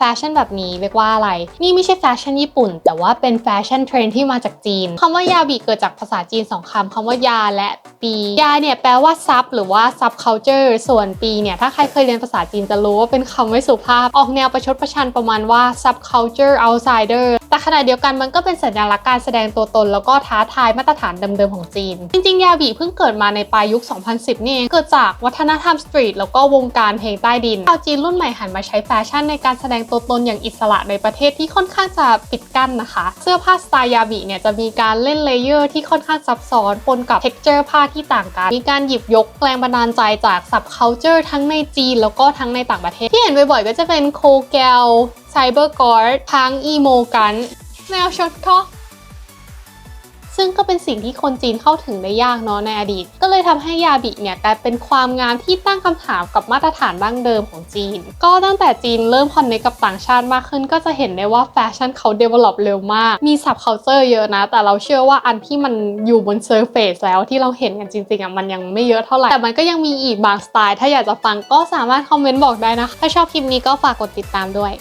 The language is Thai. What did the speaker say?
แฟชั่นแบบนี้เรียกว่าอะไร นี่ไม่ใช่แฟชั่นญี่ปุ่น แต่ว่าเป็นแฟชั่นเทรนที่มาจากจีนคำว่ายาบิเกิดจากภาษาจีนสองคำคำว่ายาและปียาเนี่ยแปลว่าซับหรือว่า sub culture ส่วนปีเนี่ยถ้าใครเคยเรียนภาษาจีนจะรู้ว่าเป็นคำไม่สุภาพ ออกแนวประชดประชันประมาณว่า sub culture outsider แต่ขณะเดียวกันมันก็เป็นสัญลักษณ์การแสดงตัวตน แล้วก็ท้าทายมาตรฐานเดิมๆของจีน จริงๆ ยาบิเพิ่งเกิดมาในปลายยุค 2010 นี่เอง เกิดจากวัฒนธรรมสตรีทแล้วก็วงการเพลงใต้ดินชาวจีนรุ่นใหม่หันมาใช้แฟชั่นในการแสดงตัวตนอย่างอิสระในประเทศที่ค่อนข้างจะปิดกั้นนะคะ เสื้อผ้าสไตล์ยาบิเนี่ยจะมีการเล่นเลเยอร์ที่ค่อนข้างซับซ้อนปนกับเท็กเจอร์ผ้าที่ต่างกัน มีการหยิบยกแรงบันดาลใจจากซับเคานเจอร์ทั้งในจีนแล้วก็ทั้งในต่างประเทศ ที่เห็นบ่อยๆก็จะเป็นโคแกลไซเบอร์กอร์ดพังอีโมกันแนวช็อตคอ ซึ่งก็เป็นสิ่งที่คนจีนเข้าถึงได้ยากเนาะในอดีต ก็เลยทำให้ยาบิเนี่ยกลายเป็นความงามที่ตั้งคำถามกับมาตรฐานดั้งเดิมของจีน ก็ตั้งแต่จีนเริ่มคอนเนคกับต่างชาติมากขึ้น ก็จะเห็นได้ว่าแฟชั่นเขา develop เร็วมาก มี sub culture เยอะนะ แต่เราเชื่อว่าอันที่มันอยู่บน surface แล้วที่เราเห็นกันจริงๆอะมันยังไม่เยอะเท่าไหร่ แต่มันก็ยังมีอีกบางสไตล์ ถ้าอยากจะฟังก็สามารถคอมเมนต์บอกได้นะคะถ้าชอบคลิปนี้ก็ฝากกดติดตามด้วย